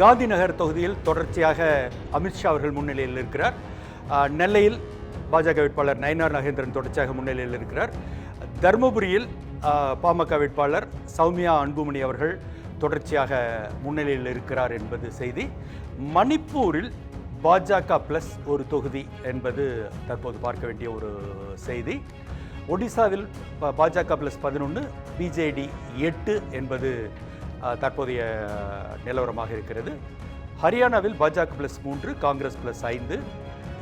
காந்தி நகர் தொகுதியில் தொடர்ச்சியாக அமித்ஷா அவர்கள் முன்னிலையில் இருக்கிறார். நெல்லையில் பாஜக வேட்பாளர் நயனார் நகேந்திரன் தொடர்ச்சியாக முன்னிலையில் இருக்கிறார். தருமபுரியில் பாமக வேட்பாளர் சௌமியா அன்புமணி அவர்கள் தொடர்ச்சியாக முன்னிலையில் இருக்கிறார் என்பது செய்தி. மணிப்பூரில் பாஜக ப்ளஸ் ஒரு தொகுதி என்பது தற்போது பார்க்க வேண்டிய ஒரு செய்தி. ஒடிசாவில் பாஜக ப்ளஸ் பதினொன்று பிஜேடி எட்டு என்பது தற்போதைய நிலவரமாக இருக்கிறது. ஹரியானாவில் பாஜக ப்ளஸ் மூன்று காங்கிரஸ் ப்ளஸ் ஐந்து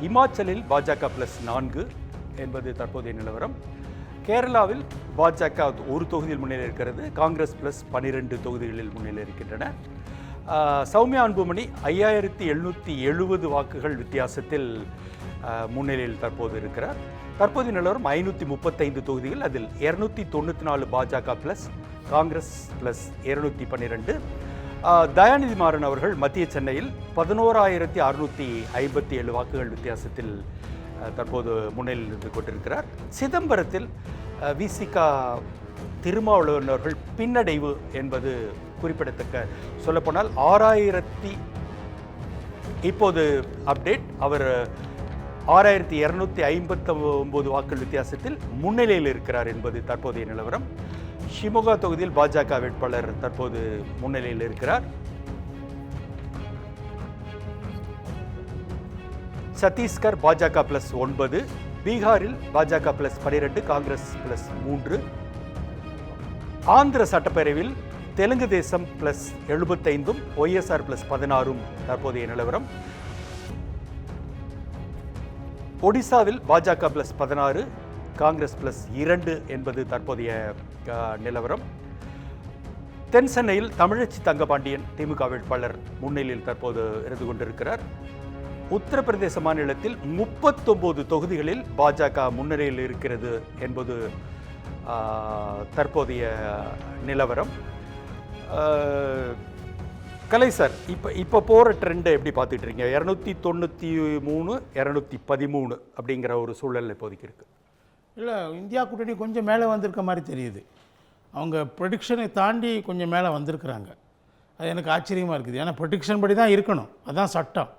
இமாச்சலில் பாஜக ப்ளஸ் நான்கு என்பது தற்போதைய நிலவரம். கேரளாவில் பாஜக ஒரு தொகுதியில் முன்னிலை இருக்கிறது காங்கிரஸ் ப்ளஸ் பனிரெண்டு தொகுதிகளில் முன்னிலை இருக்கின்றன. சௌமியா அன்புமணி ஐயாயிரத்தி எழுநூற்றி எழுபது வாக்குகள் வித்தியாசத்தில் முன்னிலையில் தற்போது இருக்கிறார். தற்போதைய நிலவரம் ஐநூற்றி முப்பத்தைந்து தொகுதிகள் அதில் இரநூத்தி தொண்ணூற்றி நாலு பாஜக ப்ளஸ் காங்கிரஸ் ப்ளஸ் இருநூத்தி பன்னிரெண்டு. தயாநிதி மாறன் அவர்கள் மத்திய சென்னையில் பதினோராயிரத்தி அறுநூற்றி ஐம்பத்தி ஏழு வாக்குகள் வித்தியாசத்தில் தற்போது முன்னிலையில் இருந்து கொண்டிருக்கிறார். சிதம்பரத்தில் விசிகா திருமாவளவன் அவர்கள் பின்னடைவு என்பது குறிப்பிடத்தக்க சொல்லப்போனால் ஆறாயிரத்தி இப்போது அப்டேட் அவர் ஆறாயிரத்தி இரநூத்தி ஐம்பத்தி ஒம்பது வாக்குகள் வித்தியாசத்தில் முன்னிலையில் இருக்கிறார் என்பது தற்போதைய நிலவரம். ஷிமுகா தொகுதியில் பாஜக வேட்பாளர் தற்போது முன்னிலையில் இருக்கிறார். சத்தீஸ்கர் பாஜக பிளஸ் ஒன்பது பீகாரில் பாஜக பிளஸ் பனிரெண்டு காங்கிரஸ் பிளஸ் மூன்று. ஆந்திர சட்டப்பேரவையில் Telugu Desam plus எழுபத்தைந்தும் YSR plus பதினாறும் தற்போதைய நிலவரம். ஒடிசாவில் பாஜக பிளஸ் பதினாறு காங்கிரஸ் பிளஸ் இரண்டு என்பது தற்போதைய நிலவரம். தென் சென்னையில் தமிழச்சி தங்கபாண்டியன் திமுக வேட்பாளர் முன்னிலையில் தற்போது இருந்து கொண்டிருக்கிறார். உத்தரப்பிரதேச மாநிலத்தில் முப்பத்தொம்போது தொகுதிகளில் பாஜக முன்னிலையில் இருக்கிறது என்பது தற்போதைய நிலவரம். கலை சார் இப்போ இப்போ போகிற ட்ரெண்டை எப்படி பார்த்துட்டு இருக்கீங்க? இரநூத்தி தொண்ணூற்றி மூணு இரநூத்தி பதிமூணு அப்படிங்கிற ஒரு சூழல் இப்போதைக்கு இருக்குது இல்லை இந்தியா கூட்டணி கொஞ்சம் மேலே வந்திருக்க மாதிரி தெரியுது. அவங்க ப்ரொடிக்ஷனை தாண்டி கொஞ்சம் மேலே வந்திருக்கிறாங்க. அது எனக்கு ஆச்சரியமாக இருக்குது. ஏன்னா ப்ரொடிக்ஷன் படி தான் இருக்கணும். அதுதான் சட்டம்.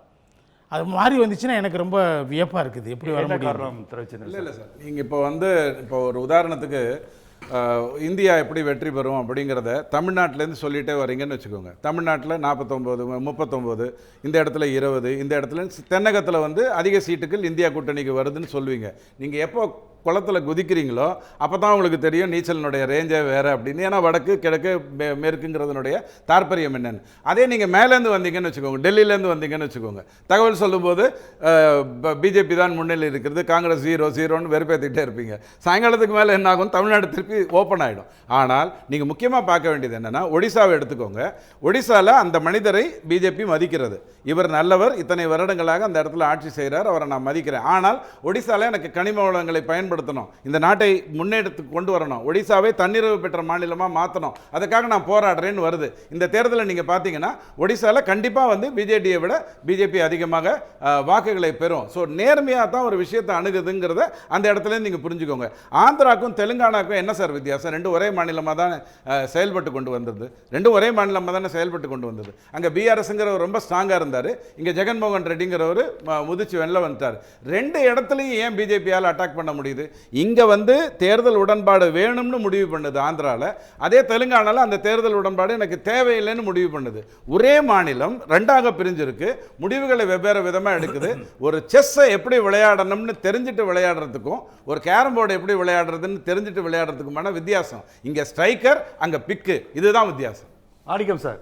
அது மாறி வந்துச்சுன்னா எனக்கு ரொம்ப வியப்பாக இருக்குது. எப்படி வர முடியும்? இல்லை இல்லை சார். நீங்கள் இப்போ வந்து இப்போ ஒரு உதாரணத்துக்கு இந்தியா எப்படி வெற்றி பெறும் அப்படிங்கிறத தமிழ்நாட்டிலேருந்து சொல்லிட்டே வரீங்கன்னு வச்சுக்கோங்க. தமிழ்நாட்டில் நாற்பத்தொம்போது முப்பத்தொம்போது இந்த இடத்துல இருபது இந்த இடத்துல தென்னகத்தில் வந்து அதிக சீட்டுகள் இந்தியா கூட்டணிக்கு வருதுன்னு சொல்லுவீங்க. நீங்கள் எப்போ குளத்தில் குதிக்கிறீங்களோ அப்போ தான் உங்களுக்கு தெரியும் நீச்சலினுடைய ரேஞ்சே வேறு அப்படின்னு. ஏன்னா வடக்கு கிழக்கு மே மேற்குங்கிறதுனுடைய தாற்பயம் என்னென்னு. அதே நீங்கள் மேலேருந்து வந்தீங்கன்னு வச்சுக்கோங்க டெல்லியிலேருந்து வந்தீங்கன்னு வச்சுக்கோங்க. தகவல் சொல்லும்போது பிஜேபி தான் முன்னிலை இருக்கிறது காங்கிரஸ் ஜீரோ ஜீரோன்னு வெறுப்பேற்றிட்டே இருப்பீங்க. சாயங்காலத்துக்கு மேலே என்ன ஆகும்? தமிழ்நாடு திருப்பி ஓப்பன் ஆகிடும் ஆனால் நீங்கள் முக்கியமாக பார்க்க வேண்டியது என்னென்னா ஒடிசாவை எடுத்துக்கோங்க. ஒடிசாவில் அந்த மனிதரை பிஜேபி மதிக்கிறது. இவர் நல்லவர் இத்தனை வருடங்களாக அந்த இடத்துல ஆட்சி செய்கிறார் அவரை நான் மதிக்கிறேன். ஆனால் ஒடிசாவில் எனக்கு கனிம வளங்களை பயன் பயன்படுத்தணும். இந்த நாட்டை முன்னேற்றத்துக்கு கொண்டு வரணும். ஒடிசாவை தன்னிறைவு பெற்ற மாநிலமாக மாற்றணும் அதுக்காக நான் போராடுறேன்னு வருது. இந்த தேர்தலில் நீங்கள் பார்த்தீங்கன்னா ஒடிசாவில் கண்டிப்பாக வந்து பிஜேடியை விட பிஜேபி அதிகமாக வாக்குகளை பெறும். ஸோ நேர்மையாக தான் ஒரு விஷயத்தை அணுகுதுங்கிறத அந்த இடத்துல நீங்கள் புரிஞ்சுக்கோங்க. ஆந்திராக்கும் தெலுங்கானாக்கும் என்ன சார் வித்தியாசம்? ரெண்டு ஒரே மாநிலமாக தான் செயல்பட்டு கொண்டு வந்தது. ரெண்டும் ஒரே மாநிலமாக தானே செயல்பட்டு கொண்டு வந்தது. அங்கே பிஆர்எஸ்ங்கிறவர் ரொம்ப ஸ்ட்ராங்காக இருந்தார். இங்கே ஜெகன்மோகன் ரெட்டிங்கிறவர் ம- முதிச்சு வெளில வந்துட்டார் ரெண்டு இடத்துலையும் ஏன் பிஜேபியால் அட்டாக் பண்ண முடியுது? இங்கே வந்து தேர்தல் உடன்பாடு வேணும்னு முடிவு பண்ணுது ஆந்திராவில் அதே தெலுங்கானாவில் அந்த தேர்தல் உடன்பாடு எனக்கு தேவையில்லைன்னு முடிவு பண்ணுது. ஒரே மாநிலம் ரெண்டாக பிரிஞ்சிருக்கு. முடிவுகளை வெவ்வேறு விதமாக எடுக்குது. ஒரு செஸ்ஸை எப்படி விளையாடணும்னு தெரிஞ்சுட்டு விளையாடுறதுக்கும் ஒரு கேரம் போர்டு எப்படி விளையாடுறதுன்னு தெரிஞ்சுட்டு விளையாடுறதுக்குமான வித்தியாசம். இங்கே ஸ்ட்ரைக்கர் அங்கே பிக்கு. இதுதான் வித்தியாசம். ஆடிக்கம் சார்.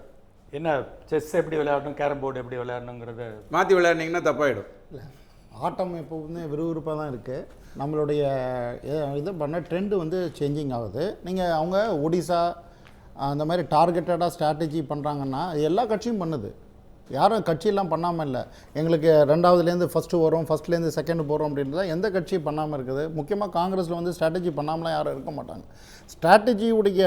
என்ன செஸ் எப்படி விளையாடணும் கேரம் போர்டு எப்படி விளையாடணுங்கிறத மாற்றி விளையாடினீங்கன்னா தப்பாயிடும். ஆட்டம் எப்போவுமே விறுவிறுப்பாக தான் இருக்குது நம்மளுடைய இது பண்ண ட்ரெண்டு வந்து சேஞ்சிங் ஆகுது. நீங்கள் அவங்க ஒடிசா அந்த மாதிரி டார்கெட்டடாக ஸ்ட்ராட்டஜி பண்ணுறாங்கன்னா அது எல்லா கட்சியும் பண்ணுது. யாரும் கட்சியெல்லாம் பண்ணாமல் இல்லை. எங்களுக்கு ரெண்டாவதுலேருந்து ஃபஸ்ட்டு வரும் ஃபஸ்ட்லேருந்து செகண்ட் போகிறோம் அப்படின்றத எந்த கட்சியும் பண்ணாமல் இருக்குது. முக்கியமாக காங்கிரஸில் வந்து ஸ்ட்ராட்டஜி பண்ணாமலாம் யாரும் இருக்க மாட்டாங்க. ஸ்ட்ராட்டஜியுடைய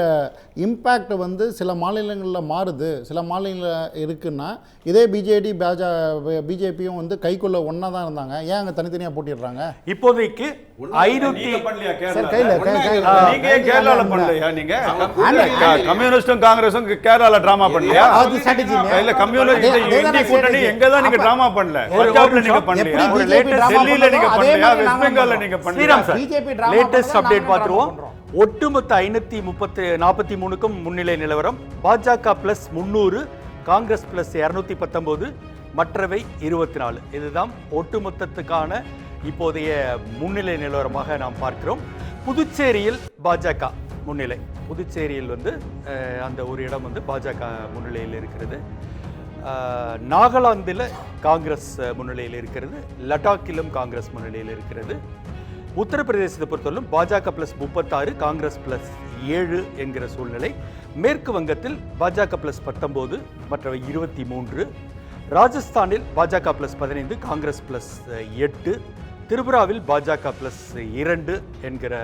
இம்பேக்ட் வந்து சில மாநிலங்களில் மாறுது சில மாநிலங்களில் இருக்குன்னா இதே பிஜேடி பாஜ பிஜேபியும் வந்து கைக்குள்ளே ஒன்றா தான் இருந்தாங்க ஏன் அங்கே தனித்தனியாக போட்டிடுறாங்க இப்போதைக்கு ஐநூத்தி நீங்க பண்ணலையா சார்? கையில் கம்யூனிஸ்டும் காங்கிரஸும் கேரளால டிராமா பண்ணலையா அது? இல்ல கம்யூனிஸ்ட் கூட்டணி. எங்க தான் நீங்க டிராமா பண்ணல ஒரு பஞ்சாப்ல நீங்க. பண்ணலையா டெல்லியில நீங்க பண்ணலையா வெஸ்ட் நாங்க பெங்கால்ல. நீங்க பண்ணலையா drama லேட்டஸ்ட் அப்டேட் பண்றோம். ஒட்டுமொத்த ஐநூத்தி முப்பத்து நாற்பத்தி மூணுக்கும் முன்னிலை நிலவரம். பாஜக பிளஸ் முந்நூறு காங்கிரஸ் பிளஸ் இரநூத்தி பத்தொம்போது மற்றவை இருபத்தி நாலு இதுதான் ஒட்டுமொத்தத்துக்கான இப்போதைய முன்னிலை நிலவரமாக நாம் பார்க்கிறோம். புதுச்சேரியில் பாஜக முன்னிலை. புதுச்சேரியில் வந்து அந்த ஒரு இடம் வந்து பாஜக முன்னிலையில் இருக்கிறது. நாகாலாந்தில் காங்கிரஸ் முன்னிலையில் இருக்கிறது. லடாக்கிலும் காங்கிரஸ் முன்னிலையில் இருக்கிறது. உத்தரப்பிரதேசத்தை பொறுத்தவரையிலும் பாஜக பிளஸ் முப்பத்தாறு காங்கிரஸ் பிளஸ் ஏழு என்கிற சூழ்நிலை. மேற்கு வங்கத்தில் பாஜக பிளஸ் பத்தொம்போது மற்றவை இருபத்தி மூன்று. ராஜஸ்தானில் பாஜக பிளஸ் பதினைந்து காங்கிரஸ் பிளஸ் எட்டு. திரிபுராவில் பாஜக பிளஸ் இரண்டு என்கிற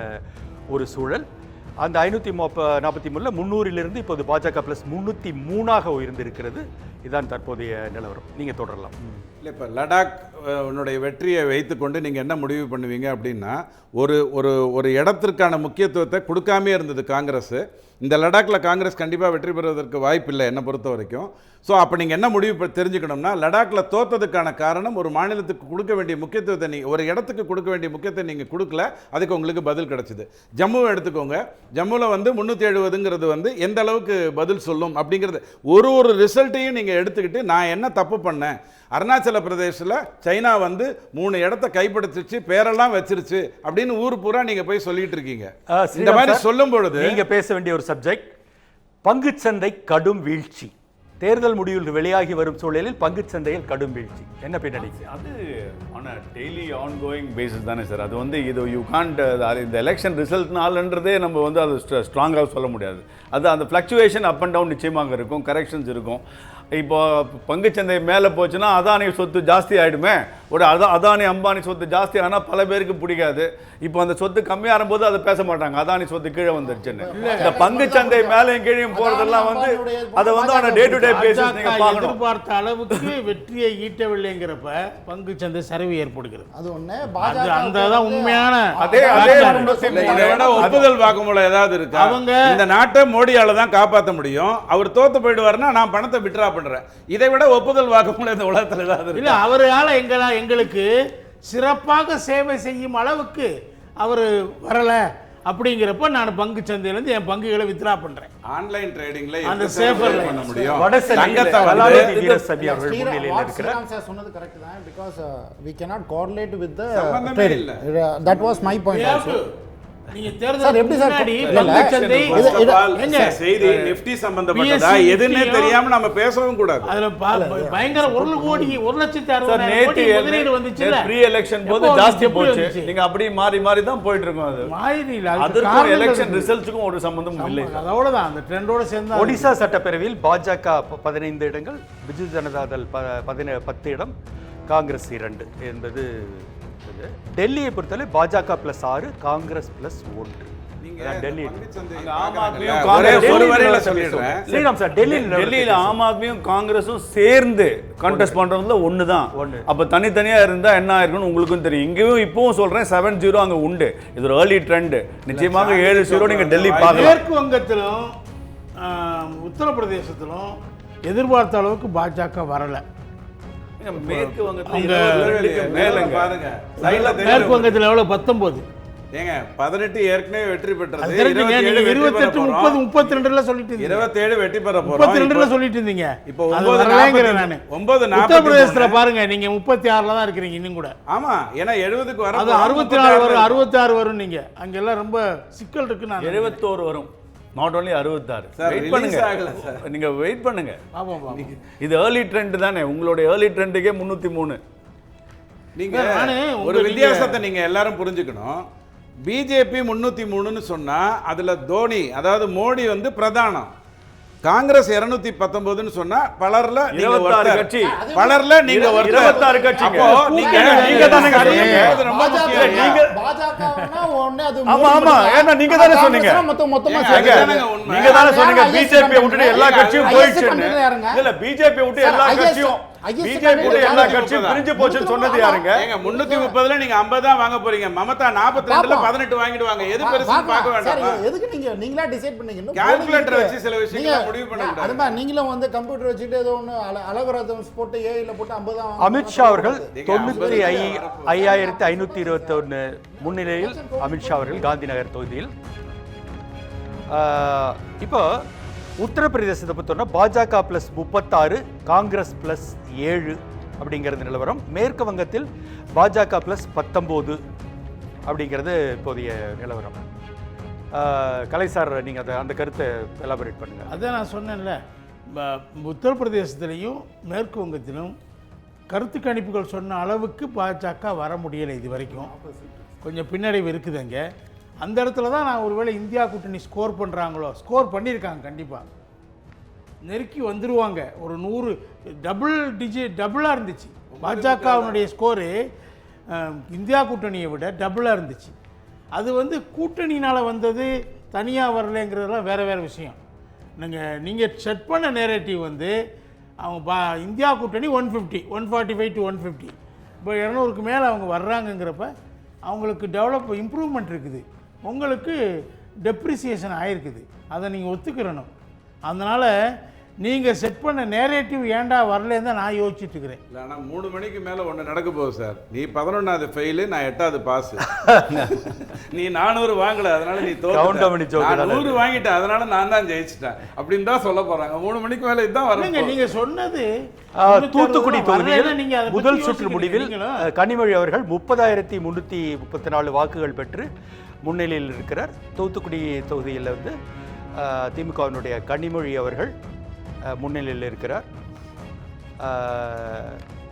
ஒரு சூழல். அந்த ஐநூற்றி நாற்பத்தி மூணில் முந்நூறிலிருந்து இப்போது பாஜக பிளஸ் முந்நூற்றி மூணாக உயர்ந்திருக்கிறது. இதான் தற்போதைய நிலவரம். நீங்கள் தொடரலாம். இல்லை இப்போ லடாக் உன்னுடைய வெற்றியை வைத்துக்கொண்டு நீங்கள் என்ன முடிவு பண்ணுவீங்க அப்படின்னா ஒரு ஒரு ஒரு இடத்திற்கான முக்கியத்துவத்தை கொடுக்காமே இருந்தது காங்கிரஸ். இந்த லடாக்கில் காங்கிரஸ் கண்டிப்பாக வெற்றி பெறுவதற்கு வாய்ப்பில்லை என்னை பொறுத்த வரைக்கும். ஸோ அப்போ நீங்கள் என்ன முடிவு தெரிஞ்சுக்கணும்னா லடாக்ல தோத்ததுக்கான காரணம் ஒரு மாநிலத்துக்கு கொடுக்க வேண்டிய முக்கியத்துவத்தை நீங்கள் ஒரு இடத்துக்கு கொடுக்க வேண்டிய முக்கியத்தை நீங்கள் கொடுக்கல அதுக்கு உங்களுக்கு பதில் கிடச்சிது. ஜம்முவை எடுத்துக்கோங்க. ஜம்முவில் வந்து முந்நூற்றி எழுபதுங்கிறது வந்து எந்த அளவுக்கு பதில் சொல்லும் அப்படிங்கிறது ஒரு ஒரு ரிசல்ட்டையும் நீங்கள் எடுத்துக்கிட்டு நான் என்ன தப்பு பண்ணேன்? அருணாச்சல பிரதேசில் சைனா வந்து மூணு இடத்த கைப்படுத்திச்சு பேரெல்லாம் வச்சிருச்சு அப்படின்னு ஊர் பூரா நீங்க போய் சொல்லிட்டு இருக்கீங்க. இந்த மாதிரி சொல்லும் பொழுது நீங்க பேச வேண்டிய ஒரு சப்ஜெக்ட் பங்குச்சந்தை கடும் வீழ்ச்சி. தேர்தல் முடிவுகள் வெளியாகி வரும் சூழலில் பங்குச்சந்தையில் கடும் வீழ்ச்சி. என்ன பின்னணி அது on daily on going basis தானே சார். அது வந்து இது யூ காண்ட் இந்த எலெக்ஷன் ரிசல்ட்னாலன்றதே நம்ம வந்து அது ஸ்ட்ராங்காக சொல்ல முடியாது. அது அந்த ஃப்ளக்சுவேஷன் அப் அண்ட் டவுன் நிச்சயமாக இருக்கும் கரெக்ஷன்ஸ் இருக்கும். இப்போ பங்குச்சந்தை மேலே போச்சுன்னா அதானி சொத்து ஜாஸ்தி ஆகிடுமே ஒரு அதா அதானி அம்பானி சொத்து ஜாஸ்தி ஆனால் பல பேருக்கு பிடிக்காது. இப்போ அந்த சொத்து கம்மியாக போது அதை பேச மாட்டாங்க. அதானி சொத்து கீழே வந்துருச்சுன்னு. இந்த பங்குச்சந்தை மேலேயும் கீழே போகிறதெல்லாம் வந்து அதை வந்து ஆன டே டு டே நீங்கள் பார்க்கணும். எதிர்பார்த்த அளவுக்கு வெற்றியை ஈட்டவில்லைங்கிறப்ப பங்குச்சந்தை சரிவு ஏற்படுகிறது. அது பாஜக அந்த தான் உண்மையான அதே அதே ஒப்புதல் வாக்குமூலம் ஏதாவது இருக்கா? அவங்க- இந்த நாட்டை மோடியால தான் காப்பாற்ற முடியும். அவர் தோத்து போயிடுவாருன்னா நான் பணத்தை விட்ரா பண்றேன். இதை விட ஒப்புதல் வாக்குமூலம் இந்த உலகத்துல ஏதாவது இல்ல அவரால எங்களா எங்களுக்கு சிறப்பாக சேவை செய்யும் அளவுக்கு அவர் வரல. அப்படிங்கிறப்ப நான் பங்கு சந்தையிலேருந்து என் பங்குகளை வித்ரா பண்றேன். ஆன்லைன் ட்ரேடிங்ல அந்த line. பண்ண முடியும்? தங்கத்தை வந்து கலாநிதி வீரசபி அவர்கள் முன்னிலையில் இருக்கிறார். ஸ்ரீராம் சார் சொன்னது கரெக்ட் தான் because we cannot correlate with the சம்பந்தமே trading இல்ல. that was my நீங்க சார், தேர்தல் எப்படி சார்? செய்தி நிஃப்டி சம்பந்தப்பட்டதா? எதுன்னே தெரியாம நம்ம பேசவும் கூடாது. அதுல பயங்கர ஒரு கோடி ஒரு லட்சத்தி நேத்து கோடி முதலீடு ப்ரீ எலெக்ஷன் போது எப்போ ஜாஸ்தி எப்படி போச்சு? நீங்க அப்படியே மாறி மாறி தான் போயிட்டு இருக்கோம் அது மாதிரி இல்ல அதுக்கு எலெக்ஷன். ரிசல்ட்ஸுக்கும் ஒரு சம்பந்தமும் இல்லை. ஆமா, அதோட தான் அந்த ட்ரெண்டோட சேர்ந்து ஒடிசா சட்டப்பேரவையில் பாஜக பதினைந்து இடங்கள் பிஜு ஜனதாதள் ப பதின பத்து இடம் காங்கிரஸ் இரண்டு என்பது இது. டெல்லியை பொறுத்தவரை பாஜக பிளஸ் ஆறு காங்கிரஸ் பிளஸ் ஒன்று. காங்கிரஸும் சேர்ந்து கண்டெஸ்ட் பண்றதுல ஒன்று. தான் ஒண்ணு. அப்ப தனித்தனியா இருந்தா என்ன ஆயிருக்கும்னு உங்களுக்கும் தெரியும். இங்கேயும் இப்பவும் சொல்றேன் செவன் ஜீரோ அங்க உண்டு. இது ஒரு ஏர்லி ட்ரெண்ட் நிச்சயமாக ஏழு ஜீரோ நீங்க டெல்லி பார்க்கலாம். மேற்கு வங்கத்திலும் உத்தரப்பிரதேசத்திலும் எதிர்பார்த்த அளவுக்கு பாஜக வரல. மேற்கு வங்கத்துல எவ்வளவு? பத்தொன்பது. ஏங்க பதினெட்டு ஏற்கனவே வெற்றி பெற்றது. இருபத்தெட்டு. முப்பது முப்பத்தி ரெண்டுல சொல்லிட்டு இருந்தீங்க. இருபத்தேழு வெற்றி பெற போறோம். முப்பத்தி ரெண்டுல சொல்லிட்டு இருந்தீங்க. இப்போ ஒன்பது நானு. ஒன்பது உத்தரப்பிரதேசத்துல. பாருங்க நீங்க முப்பத்தி ஆறுல தான் இருக்கிறீங்க இன்னும் கூட. ஆமா ஏன்னா எழுபதுக்கு வர அது அறுபத்தி நாலு வரும் இருக்கும். அறுபத்தாறு வரும் நீங்க. அங்கெல்லாம் ரொம்ப சிக்கல் இருக்கு நான். எழுபத்தோரு வரும். நாட் only அறுபத்தாறு. வெயிட் பண்ணுங்க. நீங்க வெயிட் பண்ணுங்க. இது ஏர்லி ட்ரெண்ட் தானே. உங்களுடைய ஏர்லி ட்ரெண்டுக்கே முந்நூற்றி மூணு. நீங்க ஒரு வித்தியாசத்தை நீங்க எல்லாரும் புரிஞ்சுக்கணும். பிஜேபி முன்னூத்தி மூணுன்னு சொன்னா அதுல தோனி அதாவது மோடி வந்து பிரதானம். காங்கிரஸ் இருநூத்தி பத்தொன்பதுன்னு சொன்னா பலர்ல நீங்க. கட்சி. பலர்ல நீங்க. இருபத்தாறு. அப்போ நீங்க நீங்க முக்கியம். நீங்க- தானே சொன்னீங்க. நீங்க தானே சொன்னீங்க பிஜேபி விட்டுட்டு எல்லா கட்சியும் யாருங்க? இல்ல பிஜேபி விட்டு எல்லா கட்சியும் எல்லா யாரு? கட்சியும் பிரிஞ்சு போச்சுன்னு சொன்னது யாருங்க முன்னூத்தி முப்பதுல நீங்க ஐம்பது தான் வாங்க போறீங்க மமதா நாற்பத்தி ரெண்டுல. பதினெட்டு வாங்கிடுவாங்க எது பெருசு. பார்க்க சார், வேண்டாம் எதுக்கு நீங்க நீங்களா டிசைட் பண்ணீங்க polling வச்சு சில. விஷயங்களை முடிவு பண்ண கூடாது. அது மாதிரி நீங்களும் வந்து கம்ப்யூட்டர் வச்சுட்டு ஏதோ ஒன்று அலகராதம்ஸ் போட்டு ஏஐல போட்டு ஐம்பது தான் அமித்ஷா அவர்கள் ஐ. ஐயாயிரத்தி ஐநூற்றி இருபத்தொன்று முன்னிலையில் அமித்ஷா அவர்கள் காந்தி நகர் தொகுதியில் ஆஹ், இப்போ உத்தரப்பிரதேசத்தை பார்த்தோம்னா பாஜக பிளஸ் முப்பத்தாறு காங்கிரஸ் பிளஸ் ஏழு அப்படிங்கிறது நிலவரம். மேற்கு வங்கத்தில் பாஜக பிளஸ் பத்தொம்போது அப்படிங்கிறது இப்போதைய நிலவரம். ஆஹ், கலை சார் நீங்கள் அதை அந்த கருத்தை எலாபரேட் பண்ணுங்கள் அதான் நான் சொன்னேன்ல ப- உத்தரப்பிரதேசத்திலையும் மேற்கு வங்கத்திலும் கருத்து கணிப்புகள் சொன்ன அளவுக்கு பாஜக வர முடியலை இது வரைக்கும். கொஞ்சம் பின்னடைவு இருக்குது அங்கே அந்த இடத்துல தான் நான் ஒருவேளை இந்தியா கூட்டணி ஸ்கோர் பண்ணுறாங்களோ ஸ்கோர் பண்ணியிருக்காங்க கண்டிப்பாக நெருக்கி வந்துடுவாங்க ஒரு நூறு டபுள் டிஜி டபுளாக இருந்துச்சு. பாஜகவினுடைய ஸ்கோரு இந்தியா கூட்டணியை விட டபுளாக இருந்துச்சு. அது வந்து கூட்டணினால் வந்தது தனியாக வரலைங்கிறதெல்லாம் வேறு வேறு விஷயம். நீங்கள் நீங்கள் செட் பண்ண நேரேட்டிவ் வந்து அவங்க பா இந்தியா கூட்டணி one fifty one forty five to one fifty இப்போ இரநூறுக்கு மேலே அவங்க வர்றாங்கங்கிறப்ப அவங்களுக்கு டெவலப் இம்ப்ரூவ்மெண்ட் இருக்குது. உங்களுக்கு டெப்ரிசியேஷன் ஆயிருக்குது. அதை நீங்கள் ஒத்துக்கிறணும். அதனால் நீங்கள் செட் பண்ண நேரேட்டிவ் ஏன்டா வரலேன்னு தான் நான் யோசிச்சுட்டு இருக்கிறேன். இல்ல, ஆனா மூணு மணிக்கு மேல ஒண்ணு நடக்க போகுது சார். நீ பதினொன்னாவது ஃபெயிலு நான் எட்டாவது பாஸ் நீ நானூறு வாங்கல அதனால நீ நான் நூறு வாங்கிட்டேன் அதனால நான் தான் ஜெயிச்சிட்டேன். அப்படின்னு தான் சொல்ல போறாங்க. மூணு மணிக்கு மேல இதுதான் வரும் நீங்கள் சொன்னது தூத்துக்குடி தொகுதியில் முதல் சுற்று முடிவில் கனிமொழி அவர்கள் முப்பதாயிரத்தி முன்னூற்றி முப்பத்தி நாலு வாக்குகள் பெற்று முன்னிலையில் இருக்கிறார். தூத்துக்குடி தொகுதியில் வந்து திமுகவினுடைய கனிமொழி அவர்கள் முன்னிலையில் இருக்கிறார்.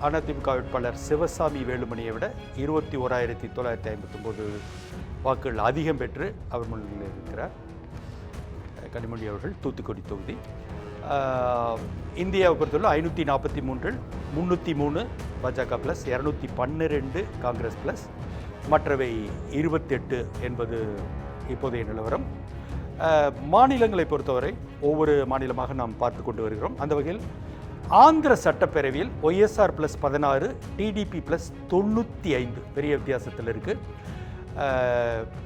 அதிமுக வேட்பாளர் சிவசாமி வேலுமணியை விட இருபத்தி ஓராயிரத்தி தொள்ளாயிரத்தி ஐம்பத்தொம்போது வாக்குகள் அதிகம் பெற்று அவர் முன்னிலையில் இருக்கிறார். கனிமொழி அவர்கள் தூத்துக்குடி தொகுதி. இந்தியாவை பொறுத்தவரை ஐநூற்றி நாற்பத்தி மூன்றில் முந்நூற்றி மூணு பாஜக ப்ளஸ் இரநூத்தி பன்னிரெண்டு காங்கிரஸ் ப்ளஸ் மற்றவை இருபத்தெட்டு என்பது இப்போதைய நிலவரம். மாநிலங்களை பொறுத்தவரை ஒவ்வொரு மாநிலமாக நாம் பார்த்து கொண்டு வருகிறோம். அந்த வகையில் ஆந்திர சட்டப்பேரவையில் ஒய்எஸ்ஆர் ப்ளஸ் பதினாறு டிடிபி ப்ளஸ் தொண்ணூற்றி ஐந்து பெரிய வித்தியாசத்தில் இருக்குது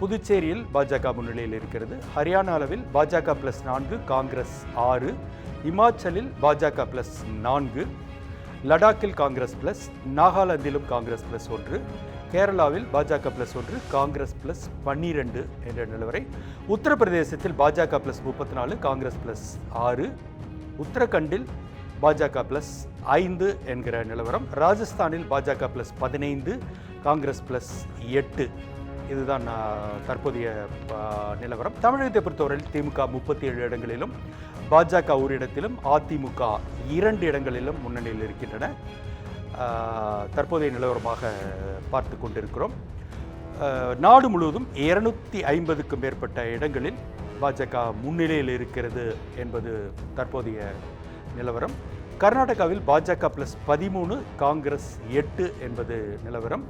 புதுச்சேரியில் பாஜக முன்னிலையில் இருக்கிறது. ஹரியானா அளவில் பாஜக ப்ளஸ் நான்கு காங்கிரஸ் ஆறு இமாச்சலில் பாஜக ப்ளஸ் நான்கு லடாக்கில் காங்கிரஸ் ப்ளஸ் நாகாலாந்திலும் காங்கிரஸ் ப்ளஸ் ஒன்று கேரளாவில் பாஜக பிளஸ் ஒன்று காங்கிரஸ் பிளஸ் பன்னிரெண்டு என்ற நிலவரை. உத்தரப்பிரதேசத்தில் பாஜக பிளஸ் முப்பத்தி நாலு காங்கிரஸ் பிளஸ் ஆறு. உத்தரகண்டில் பாஜக பிளஸ் ஐந்து என்கிற நிலவரம். ராஜஸ்தானில் பாஜக பிளஸ் பதினைந்து காங்கிரஸ் பிளஸ் எட்டு. இதுதான் தற்போதைய நிலவரம். தமிழகத்தை பொறுத்தவரையில் திமுக முப்பத்தி ஏழு இடங்களிலும் பாஜக ஒரு இடத்திலும் அதிமுக இரண்டு இடங்களிலும் முன்னணியில் இருக்கின்றன. தற்போதைய நிலவரமாக பார்த்து கொண்டிருக்கிறோம். நாடு முழுவதும் இருநூத்தி ஐம்பதுக்கும் மேற்பட்ட இடங்களில் பாஜக முன்னிலையில் இருக்கிறது என்பது தற்போதைய நிலவரம். கர்நாடகாவில் பாஜக பிளஸ் பதிமூணு காங்கிரஸ் எட்டு என்பது நிலவரம்.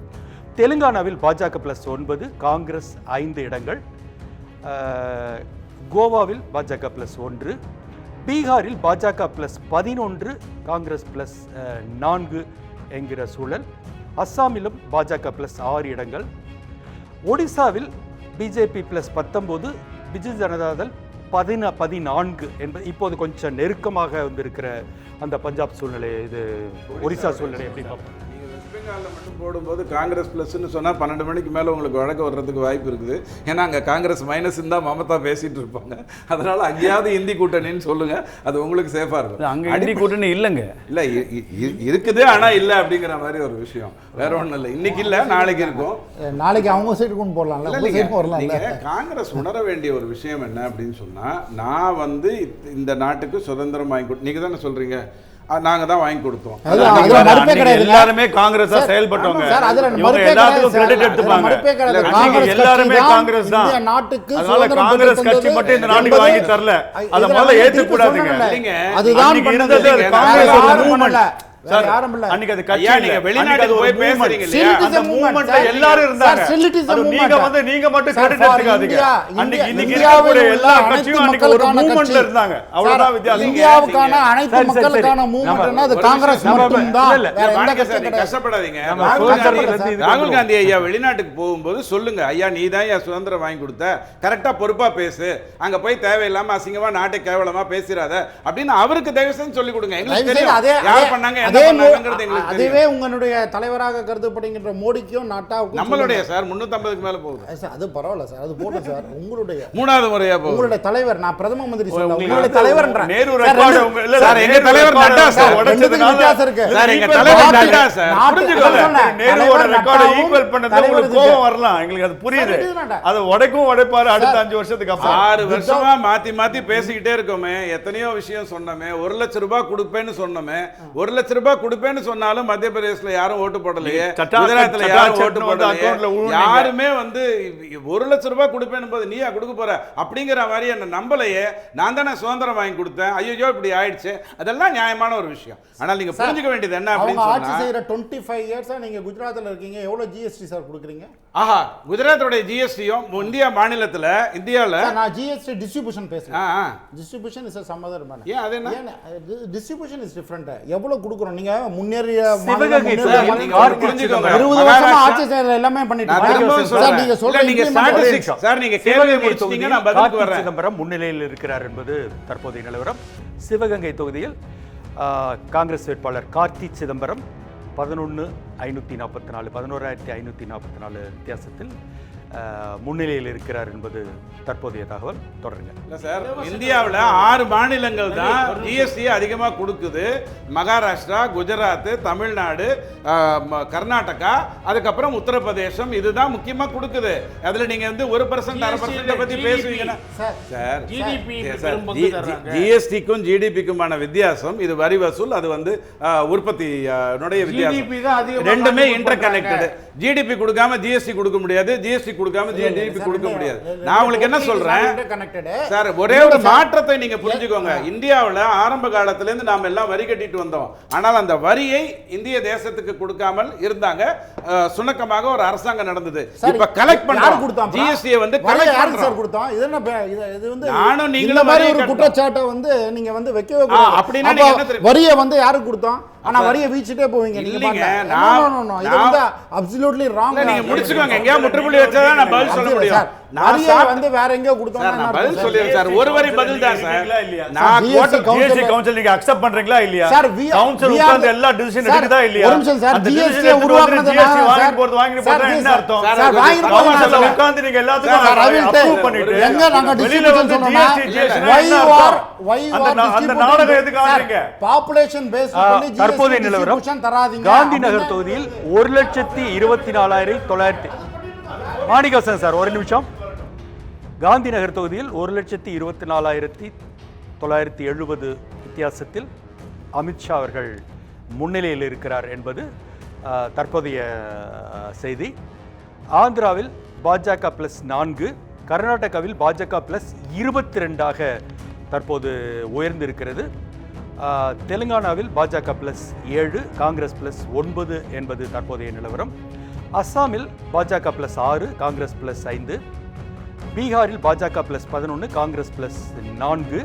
தெலுங்கானாவில் பாஜக பிளஸ் ஒன்பது காங்கிரஸ் ஐந்து இடங்கள். கோவாவில் பாஜக பிளஸ் ஒன்று பீகாரில் பாஜக பிளஸ் பதினொன்று காங்கிரஸ் பிளஸ் நான்கு என்கிற சூழல். அஸ்ஸாமிலும் பாஜக பிளஸ் ஆறு இடங்கள். ஒடிசாவில் பிஜேபி பிளஸ் பத்தொம்போது பிஜு ஜனதாதள் பதின பதினான்கு என்பது இப்போது கொஞ்சம் நெருக்கமாக வந்திருக்கிற அந்த பஞ்சாப் சூழ்நிலை இது ஒரிசா சூழ்நிலை எப்படி பார்ப்போம்? பெங்காலில் மட்டும் போடும்போது காங்கிரஸ் ப்ளஸ்ன்னு சொன்னா பன்னெண்டு மணிக்கு மேல உங்களுக்கு வழக்கு வர்றதுக்கு வாய்ப்பு இருக்குது. ஏன்னா அங்க காங்கிரஸ் மைனஸ் தான் மமதா பேசிட்டு இருப்பாங்க. அதனால அங்கேயாவது இந்தி கூட்டணின்னு சொல்லுங்க. அது உங்களுக்கு சேஃபா இருக்கும். அங்க இந்தி கூட்டணி இல்லைங்க. இல்ல இருக்குது ஆனா இல்ல அப்படிங்கிற மாதிரி ஒரு விஷயம். வேற ஒண்ணும் இல்ல. இன்னைக்கு இல்ல நாளைக்கு இருக்கும். நாளைக்கு அவங்க சைடு கொண்டு வரலாம்ல? நீங்க காங்கிரஸ் உணர வேண்டிய ஒரு விஷயம் என்ன அப்படின்னு சொன்னா நான் வந்து இந்த- நாட்டுக்கு சுதந்திரம் வாங்கி கொடு நீங்க தானே சொல்றீங்க. அஹ், நாங்க தான் வாங்கி கொடுத்தோம். எல்லாருமே காங்கிரஸா செயல்பட்டவங்க இவங்க எல்லாத்துக்கும் கிரெடிட். எடுத்துப்பாங்க எல்லாருமே காங்கிரஸ் தான் நாட்டுக்கு அதனால காங்கிரஸ் கட்சி மட்டும் இந்த நாட்டுக்கு வாங்கி தரல அதை முதல்ல. இல்லைங்க. அதுதான். இருந்தது காங்கிரஸ் யாரும் யாரும் இல்ல அன்னைக்கு அது கட்சி. நீங்க வெளிநாட்டுக்கு போய். பேசுறீங்க இல்லையா? அந்த மூவ்மெண்ட்ல. எல்லாரும் இருந்தாங்க அது நீங்க. வந்து நீங்க மட்டும் கிரெடிட் எடுத்துக்காதீங்க அன்னைக்கு இன்னைக்கு இருக்கக்கூடிய எல்லா கட்சியும் அன்னைக்கு ஒரு மூவ்மெண்ட்ல. இருந்தாங்க அவ்வளவுதான் வித்தியாசம் இந்தியாவுக்கான அனைத்து. மக்களுக்கான மூவ்மெண்ட்னா அது காங்கிரஸ். வேற எந்த கட்சியும் கஷ்டப்படாதீங்க ராகுல் காந்தி- ஐயா வெளிநாட்டுக்கு போகும்போது சொல்லுங்க ஐயா நீ தான் சுதந்திரம் வாங்கி கொடுத்த கரெக்டா பொறுப்பா பேசு அங்க போய் தேவையில்லாம அசிங்கமா நாட்டை கேவலமா பேசிராத அப்படின்னு அவருக்கு தயவு செஞ்சு சொல்லி கொடுங்க எங்களுக்கு தெரியும் யார் பண்ணாங்க அதே அதுவே உங்களுடைய தலைவராக கருதப்படுகின்ற மோடிக்கும் நட்டாவுக்கும் நம்மளுடைய. சார் 350 மேல போகுது. சார், அது பரவாயில்ல சார் அது போட்டோம் சார். உங்களுடைய மூணாவது முறையா போகுது. உங்களுடைய தலைவர் நான் பிரதம மந்திரி சொல்ல உங்களுடைய தலைவர் நேரு சார், எங்க தலைவர் நட்டா சார், வித்தியாசம் இருக்கு. சார், எங்க தலைவர். நட்டா சார். புரிஞ்சுக்கோங்க. நேருவோட ரெக்கார்டை ஈக்குவல் பண்ணது உங்களுக்கு. கோபம் வரலாம். எங்களுக்கு அது புரியுது. அதை உடைக்கும் உடைப்பாரு அடுத்த அஞ்சு வருஷத்துக்கு அப்புறம். ஆறு வருஷமா மாத்தி மாத்தி பேசிக்கிட்டே இருக்கோமே. எத்தனையோ விஷயம் சொன்னோமே. ஒரு லட்ச ரூபாய் கொடுப்பேன்னு சொன்னோமே. ஒரு லட்ச ரூபாய் கொடுப்பேன்னு சொன்னாலும் மத்திய பிரதேசல யாரும் ஓட்டு போடலையே. சட்டா யாரும் ஓட்டு போடலையே. யாருமே வந்து ஒரு லட்ச ரூபாய் கொடுப்பேன்னு போது நீயா கொடுக்க போற? அப்படிங்கிற மாதிரி என்ன நம்பலையே. நான் தானே சுதந்திரம் வாங்கி கொடுத்தேன். ஐயோ இப்படி ஆயிடுச்சு. அதெல்லாம் நியாயமான ஒரு விஷயம். ஆனால் நீங்க புரிஞ்சுக்க வேண்டியது என்ன அப்படின்னு ஆட்சி செய்யற டுவெண்ட்டி ஃபைவ் இயர்ஸா நீங்க குஜராத்ல இருக்கீங்க. எவ்வளவு ஜிஎஸ்டி சார் கொடுக்குறீங்க? ஆஹா குஜராத்தோட ஜிஎஸ்டியும் இந்தியா மாநிலத்துல இந்தியால சார், நான் GST distribution ah. Distribution is some other man ஏன் அது என்ன? டிஸ்ட்ரிபியூஷன் இஸ் டிஃபரெண்ட் எவ்வளவு கொடுக்குறோம்? நீங்க முன்னேறிய முன்னேறிய நீங்க புரிஞ்சுக்கோங்க. இருபது வருஷமா ஆட்சி செய்யற எல்லாமே பண்ணிட்டு சொல்றேன். சிதம்பரம் முன்னிலையில் இருக்கிறார் என்பது தற்போதைய நிலவரம். சிவகங்கை தொகுதியில் காங்கிரஸ் வேட்பாளர் கார்த்தி சிதம்பரம் பதினொன்று ஐநூற்றி நாற்பத்தி நாலு பதினோராயிரத்தி ஐநூற்றி நாற்பத்தி நாலு வித்தியாசத்தில் முன்னிலையில் இருக்கிறார் என்பது தற்போதைய தகவல். தொடருங்க. இல்ல சார் இந்தியாவில் ஆறு மாநிலங்கள் தான் ஜிஎஸ்டி அதிகமாக கொடுக்குது. மகாராஷ்டிரா குஜராத் தமிழ்நாடு கர்நாடகா அதுக்கப்புறம் உத்தரப்பிரதேசம். இதுதான் முக்கியமாக கொடுக்குது. அதில் நீங்கள் வந்து ஒரு பர்சன்ட் அரை பர்சன்ட் பற்றி பேசுவீங்கன்னா சார். ஜிஎஸ்டிக்கும் ஜிடிபிக்குமான வித்தியாசம். இது வரி வசூல் அது வந்து உற்பத்தி வித்தியாசம். ரெண்டுமே இன்டர் கனெக்டட். ஜிடிபி கொடுக்காம ஜிஎஸ்டி கொடுக்க முடியாது ஜிஎஸ்டி கொடுக்காம ஜிடிபி கொடுக்க முடியாது. நான் உங்களுக்கு என்ன சொல்றேன். சார் ஒரே ஒரு மாற்றத்தை நீங்க புரிஞ்சுக்கோங்க. இந்தியாவுல ஆரம்ப காலத்துல இருந்து நாம எல்லாம் வரி கட்டிட்டு வந்தோம். ஆனால் அந்த வரியை இந்திய தேசத்துக்கு கொடுக்காமல் இருந்தாங்க. சுணக்கமாக ஒரு அரசாங்கம் நடந்தது. இப்ப கலெக்ட் யாரு பண்றோம்? கொடுத்தா ஜிஎஸ்டி வந்து கலெக்ட் யாருக்கு சார் கொடுத்தோம்? இது என்ன இது வந்து நானும் நீங்களும் மாதிரி ஒரு. குற்றச்சாட்டை வந்து நீங்க வந்து வைக்கவே ஆ, அப்படின்னா? வரியை வந்து யாருக்கு கொடுத்தோம்? ஆனா வரியை வீச்சிட்டே போவீங்க நீங்க இல்லைங்க, பாருங்க. நான்-. இது வந்து wrong. இல்ல, நீங்க முடிச்சுக்கோங்க எங்கேயா முற்றுப்புள்ளி வச்சாதான் நான் பதில் சொல்ல முடியும் சாப்பிட்ட- வந்து வேற எங்கேயோ நான் பதில்? சொல்லிடுறேன் சார் ஒரு வரி பதில் தான் சார்? நான் கோட்டை- ஜிஎஸ்டி கவுன்சில் நீங்க அக்செப்ட் பண்றீங்களா இல்லையா சார், கவுன்சில் உட்கார்ந்து எல்லா டிசிஷன் எடுக்குதா இல்லையா ஒரு நிமிஷம் சார், வந்து GST நான் வாங்கி. போறது வாங்கி போறது என்ன அர்த்தம் சார், வாங்கி போறது. உட்கார்ந்து நீங்க எல்லாத்துக்கும் take- பண்ணிட்டு எங்க நாங்க வந்து சொன்னோம்னா, are- அர்த்தம்? why you அந்த நாடகம் எதுக்கு ஆடுறீங்க based ஆ, பண்ணி தற்போதைய நிலவரம் காந்தி நகர் தொகுதியில் ஒரு லட்சத்தி இருபத்தி நாலாயிரத்தி தொள்ளாயிரத்தி மாணிக்கவாசன் சார் ஒரு நிமிஷம் காந்தி நகர் தொகுதியில் ஒரு லட்சத்தி இருபத்தி நாலாயிரத்தி தொள்ளாயிரத்தி எழுபது வித்தியாசத்தில் அமித்ஷா அவர்கள் முன்னிலையில் இருக்கிறார் என்பது தற்போதைய செய்தி. ஆந்திராவில் பாஜக பிளஸ் நான்கு கர்நாடகாவில் பாஜக பிளஸ் இருபத்தி ரெண்டாக தற்போது உயர்ந்திருக்கிறது. தெலுங்கானாவில் பாஜக பிளஸ் ஏழு காங்கிரஸ் பிளஸ் ஒன்பது என்பது தற்போதைய நிலவரம். அஸ்ஸாமில் பாஜக பிளஸ் ஆறு காங்கிரஸ் பிளஸ் ஐந்து. பீகாரில் பாஜக பிளஸ் பதினொன்று காங்கிரஸ் பிளஸ் நான்கு.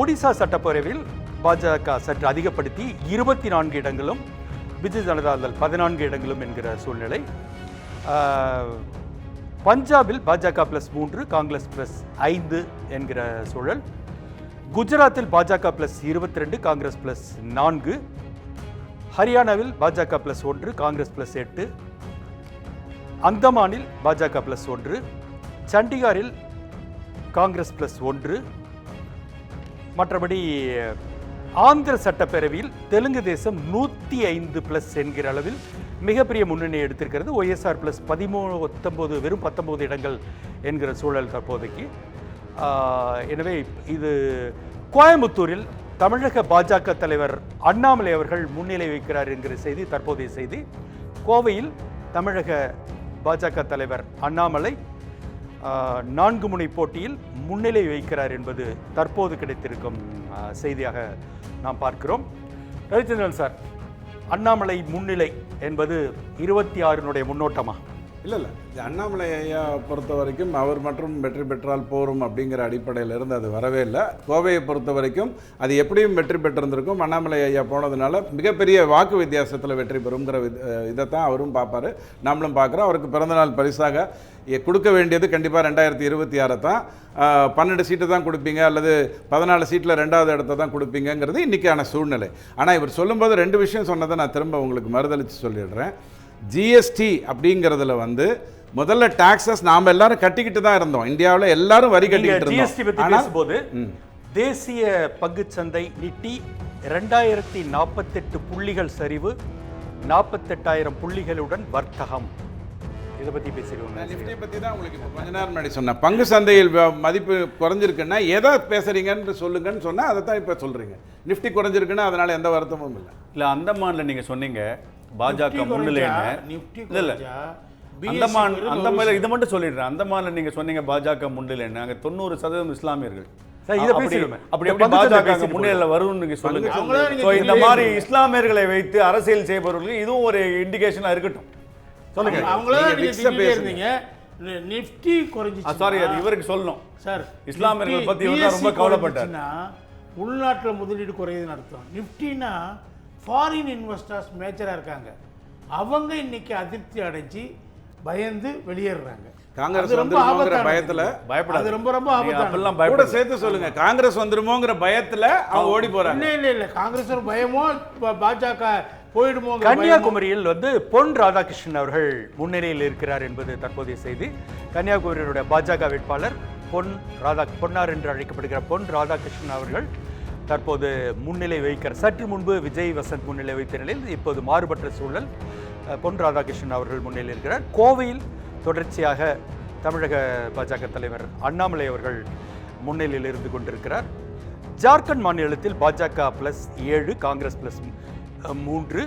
ஒடிசா சட்டப்பேரவையில் பாஜக சற்று அதிகப்படுத்தி இருபத்தி நான்கு இடங்களும் பிஜு ஜனதா தள் பதினான்கு இடங்களும் என்கிற சூழ்நிலை. பஞ்சாபில் பாஜக பிளஸ் மூன்று காங்கிரஸ் பிளஸ் ஐந்து என்கிற சூழல். குஜராத்தில் பாஜக பிளஸ் இருபத்தி ரெண்டு காங்கிரஸ் பிளஸ் நான்கு. ஹரியானாவில் பாஜக பிளஸ் ஒன்று காங்கிரஸ் பிளஸ் எட்டு. அந்தமானில் பாஜக பிளஸ் ஒன்று சண்டிகாரில் காங்கிரஸ் பிளஸ் ஒன்று. மற்றபடி ஆந்திர சட்டப்பேரவையில் தெலுங்கு தேசம் நூற்றி ஐந்து பிளஸ் என்கிற அளவில் மிகப்பெரிய முன்னணி எடுத்திருக்கிறது. ஒய்எஸ்ஆர் பிளஸ் பதிமூணு பத்தொம்போது வெறும் பத்தொம்போது இடங்கள் என்கிற சூழல் தற்போதைக்கு. எனவே இது கோயம்புத்தூரில் தமிழக பாஜக தலைவர் அண்ணாமலை அவர்கள் முன்னிலை வைக்கிறார் என்கிற செய்தி தற்போதைய செய்தி. கோவையில் தமிழக பாஜக தலைவர் அண்ணாமலை நான்கு முனை போட்டியில் முன்னிலை வைக்கிறார் என்பது தற்போது கிடைத்திருக்கும் செய்தியாக நாம் பார்க்கிறோம். ரவிச்சந்திரன் சார் அண்ணாமலை முன்னிலை என்பது இருபத்தி ஆறினுடைய முன்னோட்டமா? இல்லை இல்லை அண்ணாமலை ஐயா பொறுத்த வரைக்கும் அவர் மற்றும் வெற்றி பெற்றால் போரும் அப்படிங்கிற அடிப்படையில் இருந்து அது வரவே இல்லை. கோவையை பொறுத்த வரைக்கும் அது எப்படியும் வெற்றி பெற்றிருந்திருக்கும். அண்ணாமலை ஐயா போனதுனால மிகப்பெரிய வாக்கு வித்தியாசத்தில் வெற்றி பெறுங்கிற இதை தான் அவரும் பார்ப்பார். நாமளும் பார்க்குறோம். அவருக்கு பிறந்தநாள் பரிசாக கொடுக்க வேண்டியது கண்டிப்பாக ரெண்டாயிரத்தி இருபத்தி ஆறை தான். பன்னெண்டு சீட்டு தான் கொடுப்பீங்க அல்லது பதினாலு சீட்டில் ரெண்டாவது இடத்த தான் கொடுப்பீங்கங்கிறது இன்றைக்கான சூழ்நிலை. ஆனால் இவர் சொல்லும்போது ரெண்டு விஷயம் சொன்னதை நான் திரும்ப உங்களுக்கு மறுதளித்து சொல்லிடுறேன். ஜிஎஸ்டி அப்படிங்கிறதுல வந்து முதல்ல டாக்ஸஸ் நாம் எல்லாரும் கட்டிக்கிட்டு தான் இருந்தோம். இந்தியாவில் எல்லாரும் வரி கட்டிக்கிட்டு ஜிஎஸ்டி இருந்தோம் பத்தி ஆனால் பேசும்போது தேசிய பங்குச்சந்தை நிட்டி ரெண்டாயிரத்தி நாற்பத்தெட்டு புள்ளிகள் சரிவு நாற்பத்தெட்டாயிரம் புள்ளிகளுடன் வர்த்தகம். இதை பத்தி பேசிடுவோம் நிஃப்டி பற்றி தான் உங்களுக்கு இப்போ கொஞ்ச நேரம் முன்னாடி சொன்னேன். பங்கு சந்தையில் மதிப்பு குறைஞ்சிருக்குன்னா எதை பேசுறீங்கன்னு சொல்லுங்கன்னு சொன்னால் அதை தான் இப்போ சொல்கிறீங்க நிஃப்டி குறைஞ்சிருக்குன்னா அதனால எந்த வருத்தமும் இல்லை. இல்லை அந்தமான்ல நீங்க சொன்னீங்க. பாஜக முன்னிலைன்னு இல்ல இல்ல. அந்தமான் இதை மட்டும் சொல்லிடுறேன். அந்தமான்ல நீங்க சொன்னீங்க பாஜக முன்னிலைன்னு அங்கே தொண்ணூறு சதவீதம் இஸ்லாமியர்கள். சார், இதை அப்படி- பேசிடுவோமே. அப்படி இந்த மாதிரி. இஸ்லாமியர்களை வைத்து அரசியல் செய்பவர்களுக்கு இதுவும் ஒரு இண்டிகேஷனா இருக்கட்டும். சொல்லுங்க. அவங்கள நிஃப்டி குறைஞ்சிச்சு சாரி அது இவருக்கு சொல்லணும். சார் இஸ்லாமியர்களை பத்தி ரொம்ப கவலைப்பட்டார். உள்நாட்டுல முதலீடு குறையுதுன்னு அர்த்தம். நிஃப்டினா ஃபாரின் இன்வெஸ்டர்ஸ் மேஜரா இருக்காங்க. அவங்க இன்னைக்கு அதிருப்தி அடைஞ்சு பயந்து வெளியேறுறாங்க. காங்கிரஸ் ரொம்ப. பயத்துல பயப்படாது ரொம்ப ரொம்ப. அப்பெல்லாம் கூட சேர்த்து சொல்லுங்க. காங்கிரஸ் வந்துருமோங்கிற பயத்துல அவங்க ஓடி போறாங்க இல்ல இல்ல இல்ல. காங்கிரஸ் பயமோ பாஜக போயிடுமோ கன்னியாகுமரியில் வந்து பொன் ராதாகிருஷ்ணன் அவர்கள் முன்னிலையில் இருக்கிறார் என்பது தற்போதைய செய்தி. கன்னியாகுமரியினுடைய பாஜக வேட்பாளர் பொன் ராதா பொன்னார் என்று அழைக்கப்படுகிற பொன் ராதாகிருஷ்ணன் அவர்கள் தற்போது முன்னிலை வைக்கிறார் சற்று முன்பு விஜய் வசந்த் முன்னிலை வைத்த நிலையில் இப்போது மாறுபட்ட சூழல் பொன் ராதாகிருஷ்ணன் அவர்கள் முன்னிலையில் இருக்கிறார். கோவையில் தொடர்ச்சியாக தமிழக பாஜக தலைவர் அண்ணாமலை அவர்கள் முன்னிலையில் இருந்து கொண்டிருக்கிறார். ஜார்க்கண்ட் மாநிலத்தில் பாஜக பிளஸ் ஏழு காங்கிரஸ் பிளஸ் மூன்று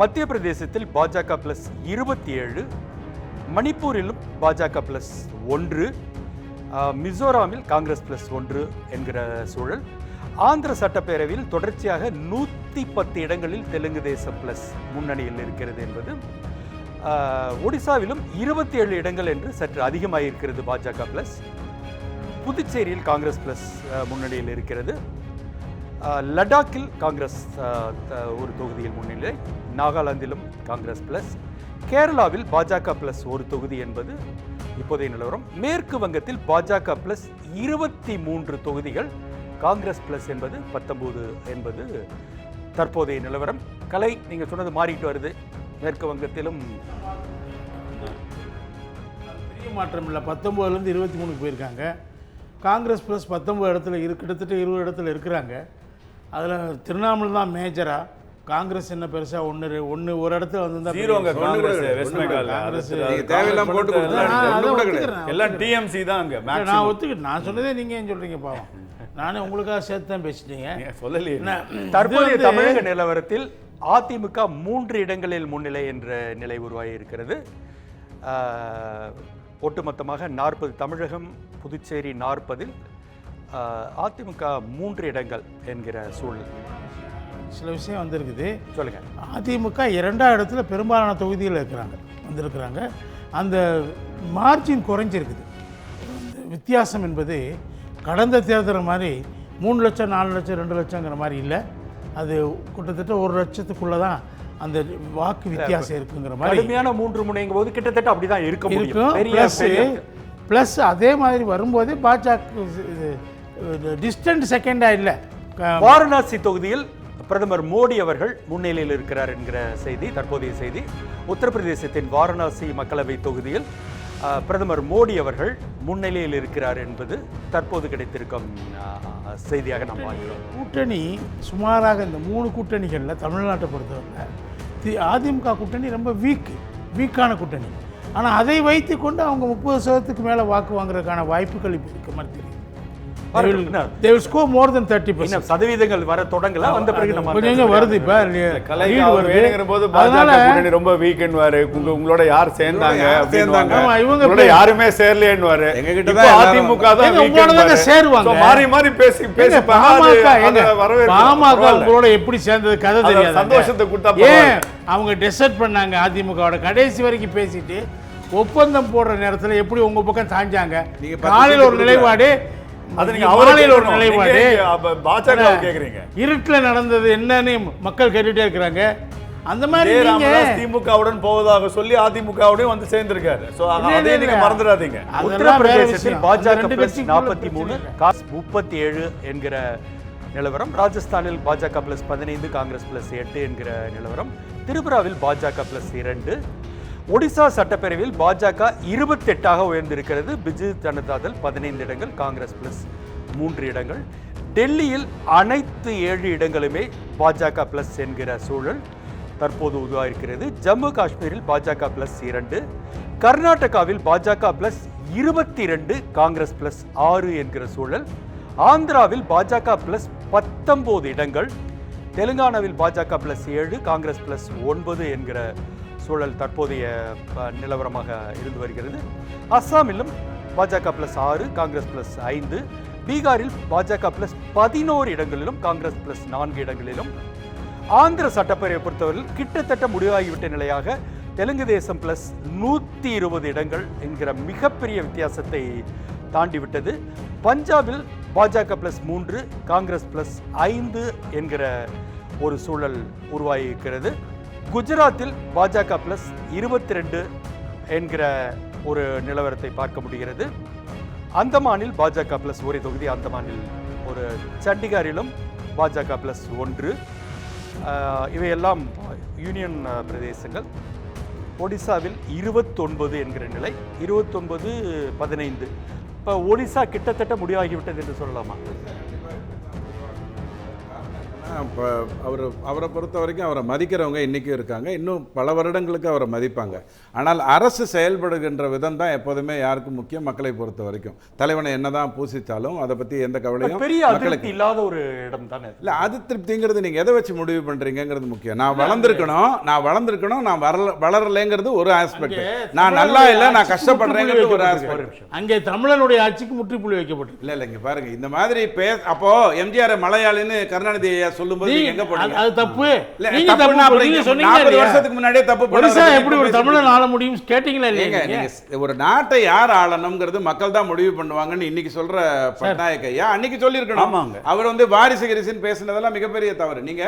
மத்திய பிரதேசத்தில் பாஜக பிளஸ் இருபத்தி ஏழு மணிப்பூரிலும் பாஜக பிளஸ் ஒன்று மிசோராமில் காங்கிரஸ் பிளஸ் ஒன்று என்கிற சூழல். ஆந்திர சட்டப்பேரவையில் தொடர்ச்சியாக நூற்றி பத்து இடங்களில் தெலுங்கு தேசம் பிளஸ் முன்னணியில் இருக்கிறது என்பது ஒடிசாவிலும் இருபத்தி ஏழு இடங்கள் என்று சற்று அதிகமாக இருக்கிறது பாஜக பிளஸ் புதுச்சேரியில் காங்கிரஸ் பிளஸ் முன்னணியில் இருக்கிறது. லடாக்கில் காங்கிரஸ் ஒரு தொகுதியில் முன்னிலை. நாகாலாந்திலும் காங்கிரஸ் பிளஸ் கேரளாவில் பாஜக பிளஸ் ஒரு தொகுதி என்பது இப்போதைய நிலவரம். மேற்கு வங்கத்தில் பாஜக பிளஸ் இருபத்தி மூன்று தொகுதிகள் காங்கிரஸ் பிளஸ் என்பது பத்தொன்பது என்பது தற்போதைய நிலவரம். கலை நீங்கள் சொன்னது மாறிட்டு வருது. மேற்கு வங்கத்திலும் பெரிய மாற்றம் இல்லை. பத்தொம்போதுலேருந்து இருபத்தி மூணுக்கு போயிருக்காங்க. காங்கிரஸ் ப்ளஸ் பத்தொம்பது இடத்துல இரு கிட்டத்தட்ட இருபது இடத்துல இருக்கிறாங்க. அதில் திருவண்ணாமலை தான் மேஜராக காங்கிரஸ் என்ன பெருசாக ஒன்று ஒன்று ஒரு இடத்துல வந்து ஜீரோங்க காங்கிரஸ் தேவையில்லாம போட்டு எல்லாம் டிஎம்சி தான் அங்க நான் ஒத்துக்கிட்டு நான் சொன்னதே நீங்கள் ஏன் சொல்கிறீங்க பாவம்? நானே உங்களுக்காக சேர்த்து தான் பேசிட்டீங்க சொல்லலையே. தற்போதைய தமிழக நிலவரத்தில் அதிமுக மூன்று இடங்களில் முன்னிலை என்ற நிலை உருவாகி இருக்கிறது. ஒட்டுமொத்தமாக நாற்பது தமிழகம் புதுச்சேரி நாற்பதில் அதிமுக மூன்று இடங்கள் என்கிற சூழல். சில விஷயம் வந்திருக்குது. சொல்லுங்க. அதிமுக இரண்டாம் இடத்துல பெரும்பாலான தொகுதியில் இருக்கிறாங்க வந்திருக்கிறாங்க. அந்த மார்ஜின் குறைஞ்சிருக்குது. வித்தியாசம் என்பது கடந்த தேர்தல் மாதிரி மூணு லட்சம் நாலு லட்சம் ரெண்டு லட்சங்கிற மாதிரி இல்லை. அது கிட்டத்தட்ட ஒரு லட்சத்துக்குள்ளே தான் அந்த வாக்கு வித்தியாசம் இருக்குங்கிற மாதிரி கடுமையான மூன்று முனைங்கும் போது கிட்டத்தட்ட அப்படிதான் இருக்க முடியும். இருக்கும். ப்ளஸ் ப்ளஸ் அதே மாதிரி வரும்போதே பாஜக டிஸ்டன்ட் செகண்டாக இல்லை. வாரணாசி தொகுதியில் பிரதமர் மோடி அவர்கள் முன்னிலையில் இருக்கிறார் என்கிற செய்தி தற்போதைய செய்தி. உத்தரப்பிரதேசத்தின் வாரணாசி மக்களவை தொகுதியில் பிரதமர் மோடி அவர்கள் முன்னிலையில் இருக்கிறார் என்பது தற்போது கிடைத்திருக்கும் செய்தியாக நாம் பார்க்கிறோம். கூட்டணி சுமாராக இந்த மூணு கூட்டணிகளில் தமிழ்நாட்டை பொறுத்தவரை தி அதிமுக கூட்டணி ரொம்ப வீக் வீக்கான கூட்டணி. ஆனால் அதை வைத்துக்கொண்டு அவங்க முப்பது சதவீதத்துக்கு மேலே வாக்கு வாங்குறதுக்கான வாய்ப்புகள் இப்போ இருக்க மாதிரி will score more then thirty இன்னும் சதவீதங்கள் வர தொடங்கல வந்த பிறகு நம்ம கொஞ்சம் கொஞ்சம் வருது இப்போ வருது. வேணுங்கிற போது பாஜக கூட்டணி ரொம்ப வீக்கென்வாரு உங்க உங்களோட யார் சேர்ந்தாங்க. சேர்ந்தாங்க? ஆமா, இவங்க யாருமே சேரலையேன்னுவாரு எங்ககிட்ட இப்போ தான் அதிமுக தான் ன்னுவாரு. சேருவாங்க. மாறி மாறி பேசி பேசிப்பாங்க பாமக. பாமக. உங்களோட எப்படி சேர்ந்தது கதை தெரியாது சந்தோஷத்தை கொடுத்தா ஏன். அவங்க டிசைட் பண்ணாங்க அதிமுகவோட கடைசி வரைக்கும் பேசிட்டு ஒப்பந்தம் போடுற நேரத்துல எப்படி உங்க பக்கம் சாஞ்சாங்க காலையில் ஒரு நிலைப்பாடு அது நீங்க ஒரு. நிலைப்பாடு பாஜக கேக்குறீங்க. இருட்டில் நடந்தது என்னன்னு மக்கள் கேட்டுட்டே இருக்கிறாங்க அந்த மாதிரி நீங்க திமுகவுடன் போவதாக சொல்லி அதிமுகவுடன் வந்து சேர்ந்திருக்காரு சோ அதே நீங்க. மறந்துடாதீங்க உத்தரப்பிரதேசத்தில் பாஜக பிளஸ் நாற்பத்தி மூணு. காஸ் முப்பத்தி ஏழு என்கிற நிலவரம் ராஜஸ்தானில் பாஜக பிளஸ் பதினைந்து காங்கிரஸ் பிளஸ் எட்டு என்கிற நிலவரம் திரிபுராவில் பாஜக பிளஸ் இரண்டு ஒடிசா சட்டப்பேரவையில் பாஜக இருபத்தெட்டாக உயர்ந்திருக்கிறது. பிஜு ஜனதாதள் பதினைந்து இடங்கள் காங்கிரஸ் பிளஸ் மூன்று இடங்கள். டெல்லியில் அனைத்து ஏழு இடங்களுமே பாஜக பிளஸ் என்கிற சூழல் தற்போது உருவாயிருக்கிறது. ஜம்மு காஷ்மீரில் பாஜக பிளஸ் இரண்டு கர்நாடகாவில் பாஜக பிளஸ் இருபத்தி இரண்டு காங்கிரஸ் பிளஸ் ஆறு என்கிற சூழல். ஆந்திராவில் பாஜக பிளஸ் பத்தொன்பது இடங்கள் தெலுங்கானாவில் பாஜக பிளஸ் ஏழு காங்கிரஸ் பிளஸ் ஒன்பது என்கிற சூழல் தற்போதைய நிலவரமாக இருந்து வருகிறது. அஸ்ஸாமிலும் பாஜக பிளஸ் ஆறு காங்கிரஸ் பிளஸ் ஐந்து பீகாரில் பாஜக பிளஸ் பதினோரு இடங்களிலும் காங்கிரஸ் பிளஸ் நான்கு இடங்களிலும். ஆந்திர சட்டப்பேரவை பொறுத்தவரையில் கிட்டத்தட்ட முடிவாகிவிட்ட நிலையாக தெலுங்கு தேசம் பிளஸ் நூற்றி இருபது இடங்கள் என்கிற மிகப்பெரிய வித்தியாசத்தை தாண்டிவிட்டது. பஞ்சாபில் பாஜக பிளஸ் மூன்று காங்கிரஸ் பிளஸ் ஐந்து என்கிற ஒரு சூழல் உருவாகியிருக்கிறது. குஜராத்தில் பாஜக பிளஸ் இருபத்தி ரெண்டு என்கிற ஒரு நிலவரத்தை பார்க்க முடிகிறது. அந்தமானில் பாஜக பிளஸ் ஒரு தொகுதி அந்தமானில் ஒரு சண்டிகாரிலும் பாஜக பிளஸ் ஒன்று. இவையெல்லாம் யூனியன் பிரதேசங்கள். ஒடிசாவில் இருபத்தொன்பது என்கிற நிலை. இருபத்தொன்பது பதினைந்து. இப்போ ஒடிசா கிட்டத்தட்ட முடிவாகிவிட்டது என்று சொல்லலாமா? இப்போ அவர் அவரை பொறுத்த வரைக்கும் அவரை மதிக்கிறவங்க இன்றைக்கும் இருக்காங்க. இன்னும் பல வருடங்களுக்கு அவரை மதிப்பாங்க. ஆனால் அரசு செயல்படுகின்ற விதம் தான் எப்போதுமே யாருக்கும் முக்கியம் மக்களை பொறுத்த வரைக்கும். தலைவனை என்னதான் பூசித்தாலும் அதை பற்றி எந்த கவலையும் பெரிய மக்களுக்கு இல்லாத ஒரு இடம் தானே இல்லை அது திருப்திங்கிறது நீங்கள் எதை வச்சு முடிவு பண்ணுறீங்கிறது முக்கியம். நான் வளர்ந்துருக்கணும் நான் வளர்ந்துருக்கணும் நான் வளர வளரலைங்கிறது ஒரு ஆஸ்பெக்ட் நான் நல்லா இல்லை நான் கஷ்டப்படுறேங்கிறது ஒரு ஆஸ்பெக்ட் அங்கே தமிழனுடைய ஆட்சிக்கு முற்றுப்புள்ளி வைக்கப்பட்டிருக்கு. இல்ல இல்ல இங்க பாருங்க. இந்த மாதிரி பே அப்போ எம்ஜிஆர் மலையாளின்னு கருணாநிதி ஐயா சொல்லும்போது நீங்க எங்க நீங்க- போனீங்க? அது- அது தப்பு இல்ல, நீங்க தப்புன்னா தப்பு அப்புறம் நீங்க இங்க சொன்னீங்க 40 இல்லையா? வருஷத்துக்கு முன்னாடியே தப்பு எப்படி ஒரு தமிழன் ஆள முடியும் கேட்டீங்களா இல்லையா நீங்க? ஒரு நாட்டை யார் ஆளணுங்கிறது மக்கள் தான் முடிவு பண்ணுவாங்கன்னு இன்னைக்கு சொல்ற பட்நாயக் ஐயா அன்னைக்கு சொல்லியிருக்கணும். ஆமாங்க. அவர் வந்து வாரிசு கரிசின்னு பேசினதெல்லாம் மிகப்பெரிய தவறு. நீங்க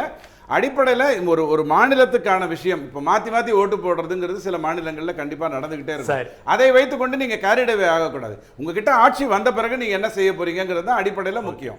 அடிப்படையில் ஒரு ஒரு மாநிலத்துக்கான விஷயம் இப்போ மாத்தி மாத்தி ஓட்டு போடுறதுங்கிறது சில மாநிலங்கள்ல கண்டிப்பா நடந்துகிட்டே சரி. இருக்கும் அதை வைத்துக்கொண்டு நீங்க கேரிடவே ஆகக்கூடாது. உங்ககிட்ட ஆட்சி வந்த பிறகு நீங்க என்ன செய்ய போறீங்கிறது தான் அடிப்படையில் முக்கியம்.